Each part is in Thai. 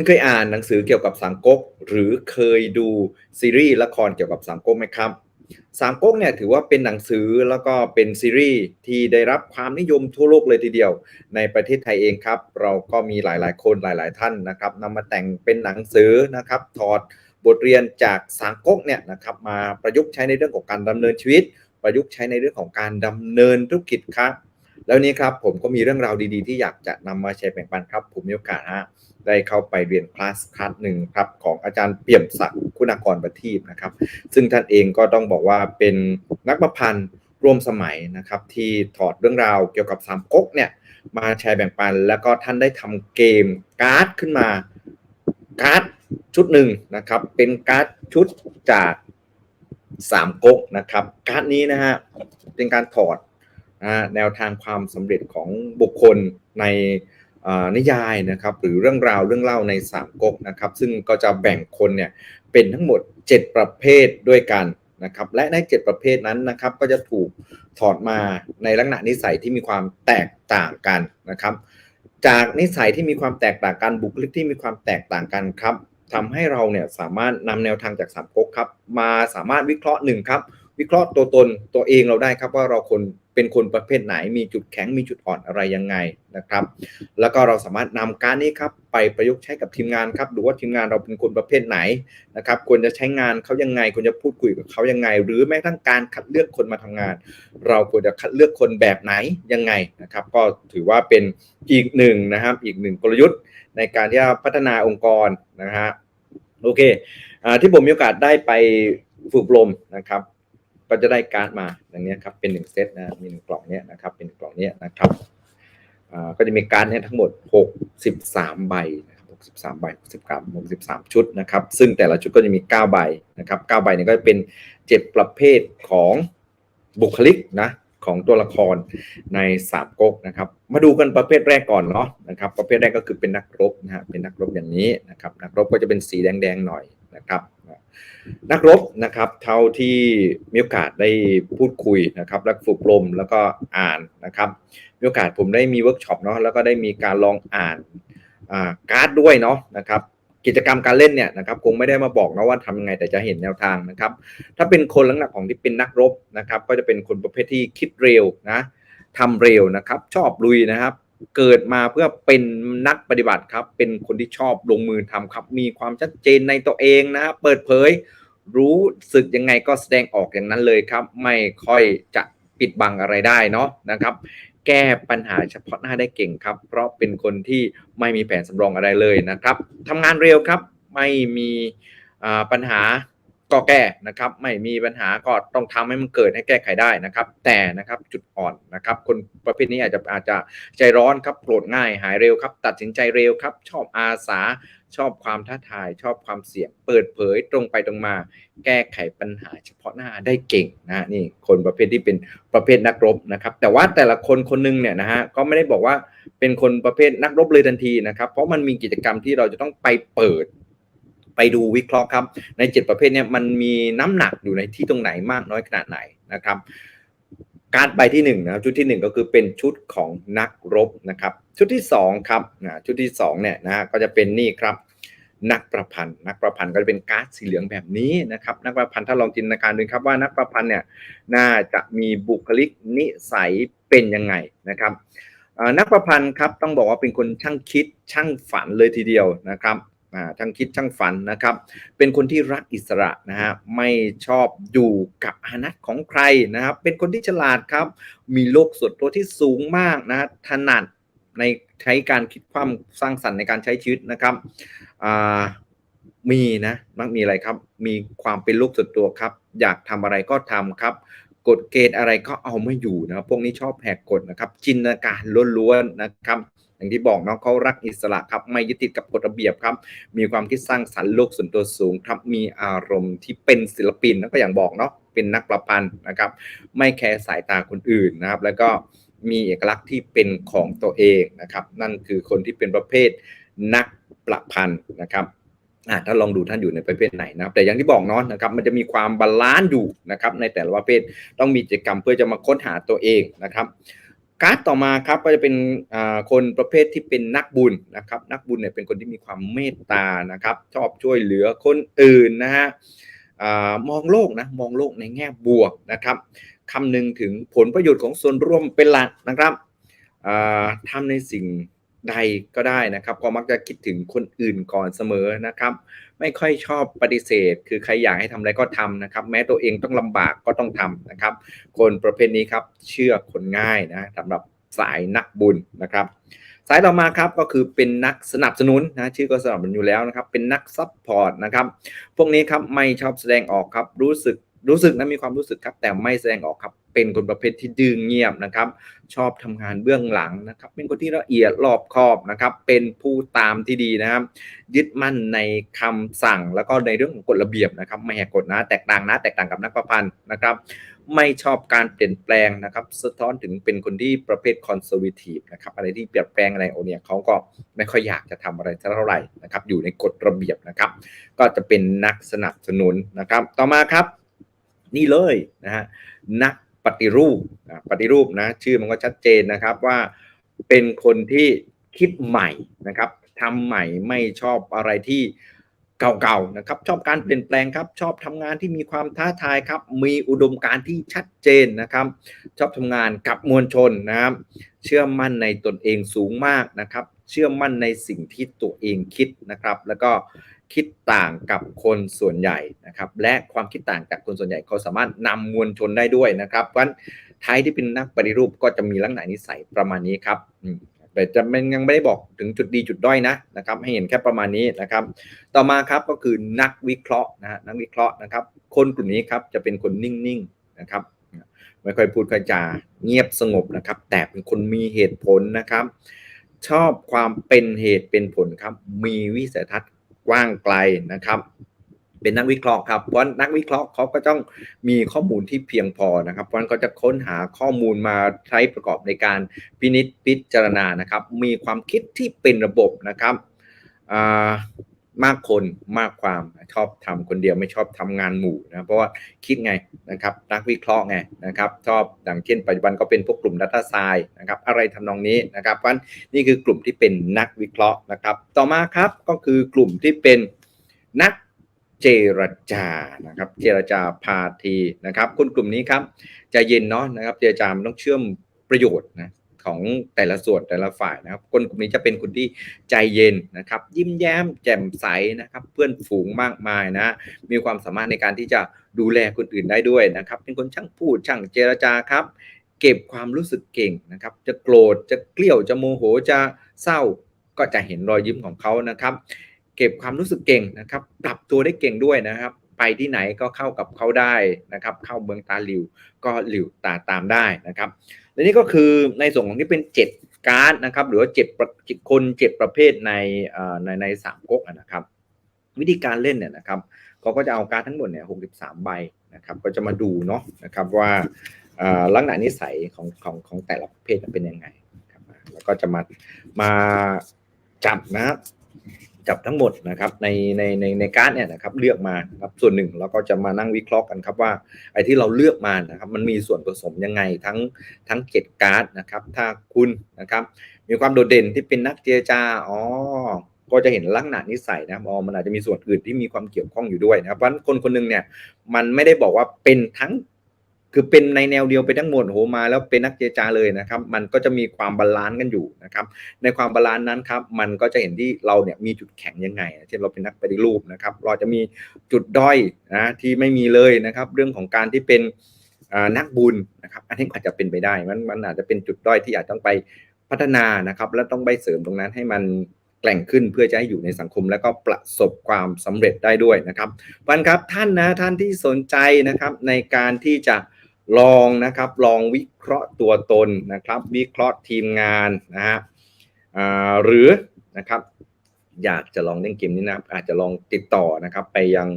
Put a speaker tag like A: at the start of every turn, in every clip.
A: คุณเคยอ่านหนังสือเกี่ยวกับสามก๊กหรือเคยดูซีรีส์ละครเกี่ยวกับสามก๊กไหมครับสามก๊กเนี่ยถือว่าเป็นหนังสือแล้วก็เป็นซีรีส์ที่ได้รับความนิยมทั่วโลกเลยทีเดียว ในประเทศไทยเองครับ เราก็มีหลายๆ คนหลาย ๆ ท่านนะครับนำมาแต่งเป็นหนังสือนะครับถอดบทเรียนจากสามก๊กเนี่ยนะครับมาประยุกต์ใช้ในเรื่องของการดำเนินชีวิต ประยุกต์ใช้ในเรื่องของการดำเนินธุรกิจครับแล้วนี้ครับผมก็มีเรื่องราวดีๆ ที่อยากจะนำมาแชร์แบ่งปันครับ ผมมีโอกาสฮะ ได้เข้าไปเรียนคลาสคลาสหนึ่งครับของอาจารย์เปี่ยมศักดิ์คุณากรประทีปนะครับ ซึ่งท่านเองก็ต้องบอกว่าเป็นนักประพันธ์ร่วมสมัยนะครับที่ถอดเรื่องราวเกี่ยวกับสามก๊กเนี่ยมาแชร์แบ่งปัน แล้วก็ท่านได้ทำเกมการ์ดขึ้นมาการ์ดชุดหนึ่งนะครับเป็นการ์ดชุดจากสามก๊กนะครับการ์ดนี้นะฮะเป็นการถอดแนวทางความสำเร็จของบุคคลใน นิยายนะครับหรือเรื่องราวเรื่องเล่าในสามก๊กนะครับซึ่งก็จะแบ่งคนเนี่ยเป็นทั้งหมด 7 ประเภทด้วยกันนะครับและใน 7 ประเภทนั้นนะครับก็จะถูกถอดมาในลักษณะนิสัยที่มีความแตกต่างกันนะครับ จากนิสัยที่มีความแตกต่างกันบุคลิกที่มีความแตกต่างกันครับทำให้เราเนี่ยสามารถนำแนวทางจากสามก๊กครับมาสามารถวิเคราะห์หนึ่งครับ วิเคราะห์ตัวตนตัวเองเราได้ครับว่าเราคนเป็นคนประเภทไหน มีจุดแข็งมีจุดอ่อนอะไรยังไงนะครับ แล้วก็เราสามารถนำการนี้ครับไปประยุกต์ใช้กับทีมงานครับดูว่าทีมงานเราเป็นคนประเภทไหนนะครับควรจะใช้งานเขายังไงควรจะพูดคุยกับเขายังไง หรือแม้ทั้งการคัดเลือกคนมาทำงาน เราควรจะคัดเลือกคนแบบไหนยังไงนะครับ ก็ถือว่าเป็นอีกหนึ่งนะครับ อีกหนึ่งกลยุทธ์ในการที่จะพัฒนาองค์กรนะฮะโอเคที่ผมมีโอกาสได้ไปฝึกลมนะครับ ก็จะได้การ์ดมาอย่างนี้ครับเป็นหนึ่งเซตนะมีหนึ่งกล่องเนี้ยนะครับเป็นกล่องเนี้ยนะครับก็จะมีการ์ดเนี้ยทั้งหมด 63 ใบนะครับ63 ใบ60กรัม63 ชุดนะครับ ซึ่งแต่ละชุดก็จะมี 9 ใบนะครับ9ใบเนี้ก็จะเป็น 7 ประเภทของบุคลิกนะของตัวละครในสามก๊กนะครับ มาดูกันประเภทแรกก่อนเนาะนะครับ ประเภทแรกก็คือเป็นนักรบนะฮะเป็นนักรบอย่างนี้นะครับ นักรบก็จะเป็นสีแดงๆหน่อย นะครับนักรบนะครับเท่าที่มีโอกาสได้พูดคุยนะครับและฝึกลมแล้วก็อ่านนะครับมีโอกาสผมได้มีเวิร์กช็อปเนาะแล้วก็ได้มีการลองอ่านการ์ดด้วยเนาะนะครับกิจกรรมการเล่นเนี่ยนะครับคงไม่ได้มาบอกนะว่าทำยังไงแต่จะเห็นแนวทางนะครับ ถ้าเป็นคนลักษณะของที่เป็นนักรบนะครับ ก็จะเป็นคนประเภทที่คิดเร็วนะทำเร็วนะครับ ชอบลุยนะครับ เกิดมาเพื่อเป็นนักปฏิบัติครับ เป็นคนที่ชอบลงมือทำครับ มีความชัดเจนในตัวเองนะ เปิดเผย รู้สึกยังไงก็แสดงออกอย่างนั้นเลยครับ ไม่ค่อยจะปิดบังอะไรได้เนาะนะครับ แก้ปัญหาเฉพาะหน้าได้เก่งครับ เพราะเป็นคนที่ไม่มีแผนสำรองอะไรเลยนะครับทำงานเร็วครับ ไม่มีปัญหา ก็แก้นะครับไม่มีปัญหาก็ต้องทำให้มันเกิดให้แก้ไขได้นะครับ แต่นะครับจุดอ่อนนะครับ คนประเภทนี้อาจจะอาจจะใจร้อนครับโกรธง่ายหายเร็วครับ ตัดสินใจเร็วครับ ชอบอาสาชอบความท้าทายชอบความเสี่ยง เปิดเผยตรงไปตรงมา แก้ไขปัญหาเฉพาะหน้าได้เก่งนะนี่คนประเภทที่เป็นประเภทนักรบนะครับ แต่ว่าแต่ละคนคนนึงเนี่ยนะฮะก็ไม่ได้บอกว่าเป็นคนประเภทนักรบเลยทันทีนะครับ เพราะมันมีกิจกรรมที่เราจะต้องไปเปิด ไปดูวิเคราะห์ครับ ใน 7 ประเภทนี้มันมีน้ำหนักอยู่ในที่ตรงไหนมากน้อยขนาดไหนนะครับ การใบที่1นะครับชุดที่ 1 ก็คือเป็นชุดของนักรบนะครับ ชุดที่2ครับนะชุดที่2เนี่ยนะก็จะเป็นนี่ครับนักประพันธ์ นักประพันธ์ก็จะเป็นการ์ดสีเหลืองแบบนี้นะครับ นักประพันธ์ถ้าลองจินตนาการดูครับว่านักประพันธ์เนี่ยน่าจะมีบุคลิกนิสัยเป็นยังไงนะครับนักประพันธ์ครับต้องบอกว่าเป็นคนช่างคิดช่างฝันเลยทีเดียวนะครับ ช่างคิดช่างฝันนะครับ เป็นคนที่รักอิสระนะฮะไม่ชอบอยู่กับอานัตของใครนะครับ เป็นคนที่ฉลาดครับ มีโลกส่วนตัวที่สูงมากนะถนัดในใช้การคิดความสร้างสรรค์ในการใช้ชีวิตนะครับมีนะมักมีอะไรครับ มีความเป็นลูกส่วนตัวครับ อยากทำอะไรก็ทำครับกฎเกณฑ์อะไรก็เอาไม่อยู่นะพวกนี้ชอบแหกกฎนะครับ จินตนาการล้วนๆนะครับ อย่างที่บอกเนาะเขารักอิสระครับไม่ยึดติดกับกฎระเบียบครับ มีความคิดสร้างสรรค์โลกส่วนตัวสูงครับมีอารมณ์ที่เป็นศิลปินแล้วก็อย่างบอกเนาะเป็นนักประพันธ์นะครับ ไม่แคร์สายตาคนอื่นนะครับ แล้วก็มีเอกลักษณ์ที่เป็นของตัวเองนะครับ นั่นคือคนที่เป็นประเภทนักประพันธ์นะครับถ้าลองดูท่านอยู่ในประเภทไหนนะครับ แต่อย่างที่บอกเนาะนะครับ มันจะมีความบาลานซ์อยู่นะครับ ในแต่ละประเภทต้องมีกิจกรรมเพื่อจะมาค้นหาตัวเองนะครับ การ์ดต่อมาครับก็จะเป็นคนประเภทที่เป็นนักบุญนะครับนักบุญเนี่ยเป็นคนที่มีความเมตตานะครับชอบช่วยเหลือคนอื่นนะฮะมองโลกนะมองโลกในแง่บวกนะครับคำนึงถึงผลประโยชน์ของส่วนรวมเป็นหลักนะครับทำในสิ่ง ใดก็ได้นะครับ ก็มักจะคิดถึงคนอื่นก่อนเสมอนะครับ ไม่ค่อยชอบปฏิเสธ คือใครอยากให้ทำอะไรก็ทำนะครับ แม้ตัวเองต้องลำบากก็ต้องทำนะครับ คนประเภทนี้ครับเชื่อคนง่ายนะสำหรับสายนักบุญนะครับ สายต่อมาครับก็คือเป็นนักสนับสนุนนะชื่อก็สนับสนุนอยู่แล้วนะครับ เป็นนักซัพพอร์ตนะครับ พวกนี้ครับไม่ชอบแสดงออกครับรู้สึกรู้สึกนะมีความรู้สึกครับ แต่ไม่แสดงออกครับ เป็นคนประเภทที่ดื้อเงียบนะครับ ชอบทำงานเบื้องหลังนะครับ เป็นคนที่ละเอียดรอบคอบนะครับ เป็นผู้ตามที่ดีนะครับ ยึดมั่นในคำสั่งแล้วก็ในเรื่องของกฎระเบียบนะครับ ไม่แหกกฎนะ แตกต่างนะ แตกต่างกับนักประพันธ์นะครับ ไม่ชอบการเปลี่ยนแปลงนะครับ สะท้อนถึงเป็นคนที่ประเภทคอนเซอร์วทีฟนะครับ อะไรที่เปลี่ยนแปลงอะไรโอเนี่ยเขาก็ไม่ค่อยอยากจะทำอะไรเท่าไหร่นะครับ อยู่ในกฎระเบียบนะครับ ก็จะเป็นนักสนับสนุนนะครับ ต่อมาครับนี่เลยนะฮะนัก ปฏิรูปนะปฏิรูปนะชื่อมันก็ชัดเจนนะครับว่าเป็นคนที่คิดใหม่นะครับทำใหม่ไม่ชอบอะไรที่เก่าๆนะครับชอบการเปลี่ยนแปลงครับ ชอบทำงานที่มีความท้าทายครับ มีอุดมการณ์ที่ชัดเจนนะครับ ชอบทำงานกับมวลชนนะครับ เชื่อมั่นในตนเองสูงมากนะครับ เชื่อมั่นในสิ่งที่ตัวเองคิดนะครับ แล้วก็คิดต่างกับคนส่วนใหญ่นะครับ และความคิดต่างจากคนส่วนใหญ่เขาสามารถนำมวลชนได้ด้วยนะครับ เพราะฉะนั้นไทยที่เป็นนักปฏิรูปก็จะมีลักษณะนิสัยประมาณนี้ครับแต่จะมันยังไม่ได้บอกถึงจุดดีจุดด้อยนะนะครับ ให้เห็นแค่ประมาณนี้นะครับ ต่อมาครับก็คือนักวิเคราะห์นะฮะนักวิเคราะห์นะครับ คนกลุ่มนี้ครับจะเป็นคนนิ่งๆนะครับไม่ค่อยพูดค่อยจาเงียบสงบนะครับ แต่เป็นคนมีเหตุผลนะครับ ชอบความเป็นเหตุเป็นผลครับ มีวิสัยทัศน์กว้างไกลนะครับ เป็นนักวิเคราะห์ครับเพราะนักวิเคราะห์เขาก็ต้องมีข้อมูลที่เพียงพอนะครับ เพราะนั้นเขาจะค้นหาข้อมูลมาใช้ประกอบในการพินิจพิจารณานะครับ มีความคิดที่เป็นระบบนะครับอ่า มากคนมากความชอบทำคนเดียวไม่ชอบทำงานหมู่นะเพราะว่าคิดไงนะครับนักวิเคราะห์ไงนะครับชอบอย่างเช่น ปัจจุบันก็เป็นพวกกลุ่ม Data s c i e n c e นะครับอะไรทำนองนี้นะครับเพราะนี่คือกลุ่มที่เป็นนักวิเคราะห์นะครับ ต่อมาครับก็คือกลุ่มที่เป็นนักเจรจานะครับ เจรจาพาทีนะครับ คนกลุ่มนี้ครับใจะเย็นเนาะนะครับ เจรจามันต้องเชื่อมประโยชน์นะ ของแต่ละส่วนแต่ละฝ่ายนะครับ คนกลุ่มนี้จะเป็นคนที่ใจเย็นนะครับ ยิ้มแย้มแจ่มใสนะครับ เพื่อนฝูงมากมายนะ มีความสามารถในการที่จะดูแลคนอื่นได้ด้วยนะครับ เป็นคนช่างพูดช่างเจรจาครับ เก็บความรู้สึกเก่งนะครับ จะโกรธจะเกลี้ยวจะโมโหจะเศร้าก็จะเห็นรอยยิ้มของเขานะครับ เก็บความรู้สึกเก่งนะครับ ปรับตัวได้เก่งด้วยนะครับ ไปที่ไหนก็เข้ากับเขาได้นะครับ เข้าเมืองตาหลิวก็หลิวตาตามได้นะครับ และนี่ก็คือในส่วนของที่เป็น 7 การ์ดนะครับ หรือว่า7ประคน7ประเภทในในในสามก๊กนะครับ วิธีการเล่นเนี่ยนะครับเขาก็จะเอาการ์ดทั้งหมดเนี่ย63ใบนะครับ ก็จะมาดูเนาะนะครับว่าลักษณะนิสัยของของของแต่ละประเภทเป็นยังไงแล้วก็จะมามาจับนะครับ จับทั้งหมดนะครับในในในในการ์ดเนี่ยนะครับเลือกมาครับส่วนหนึ่งเราก็จะมานั่งวิเคราะห์กันครับว่าไอ้ที่เราเลือกมานะครับมันมีส่วนผสมยังไงทั้งทั้งเจ็ดการ์ดนะครับถ้าคุณนะครับมีความโดดเด่นที่เป็นนักเจรจาอ๋อก็จะเห็นลักษณะนิสัยนะครับอ๋อมันอาจจะมีส่วนอื่นที่มีความเกี่ยวข้องอยู่ด้วยนะครับเพราะคนคนหนึงเนี่ยมันไม่ได้บอกว่าเป็นทั้ง คือเป็นในแนวเดียวไปทั้งหมดโหมา แล้วเป็นนักเจรจาเลยนะครับ มันก็จะมีความบาลานซ์กันอยู่นะครับ ในความบาลานซ์นั้นครับ มันก็จะเห็นที่เราเนี่ยมีจุดแข็งยังไง เช่นเราเป็นนักปฏิรูปนะครับ เราจะมีจุดด้อยนะที่ไม่มีเลยนะครับ เรื่องของการที่เป็นนักบุญนะครับ อันนี้อาจจะเป็นไปได้ มันมันอาจจะเป็นจุดด้อยที่อาจต้องไปพัฒนานะครับ แล้วต้องไปเสริมตรงนั้นให้มันแกล่งขึ้นเพื่อจะให้อยู่ในสังคมแล้วก็ประสบความสำเร็จได้ด้วยนะครับวันครับท่านนะท่านที่สนใจนะครับในการที่จะ ลองนะครับลองวิเคราะห์ตัวตนนะครับ วิเคราะห์ทีมงานนะฮะหรือนะครับอยากจะลองเล่นเกมนี้นะอาจจะลองติดต่อนะครับไปยัง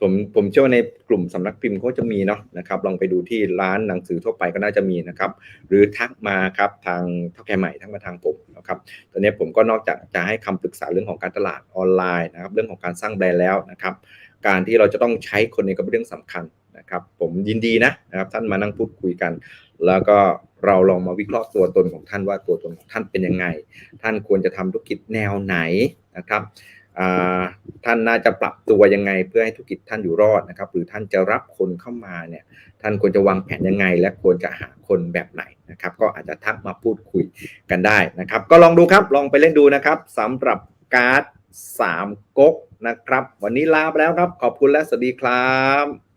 A: ผมผมเชื่อว่าในกลุ่มสำนักพิมพ์เขาจะมีเนาะนะครับลองไปดูที่ร้านหนังสือทั่วไปก็น่าจะมีนะครับ หรือทักมาครับทางเท่าแก่ใหม่ทักมาทางผมนะครับตอนนี้ผมก็นอกจากจะให้คำปรึกษาเรื่องของการตลาดออนไลน์นะครับ เรื่องของการสร้างแบรนด์แล้วนะครับ การที่เราจะต้องใช้คนนี้ก็เป็นเรื่องสำคัญ นะครับผมยินดีนะนะครับท่านมานั่งพูดคุยกัน แล้วก็เราลองมาวิเคราะห์ตัวตนของท่านว่าตัวตนของท่านเป็นยังไง ท่านควรจะทำธุรกิจแนวไหนนะครับท่านน่าจะปรับตัวยังไงเพื่อให้ธุรกิจท่านอยู่รอดนะครับ หรือท่านจะรับคนเข้ามาเนี่ยท่านควรจะวางแผนยังไง และควรจะหาคนแบบไหนนะครับ ก็อาจจะทักมาพูดคุยกันได้นะครับ ก็ลองดูครับลองไปเล่นดูนะครับสำหรับการ์ดสามก๊กนะครับ วันนี้ลาไปแล้วครับ ขอบคุณและสวัสดีครับ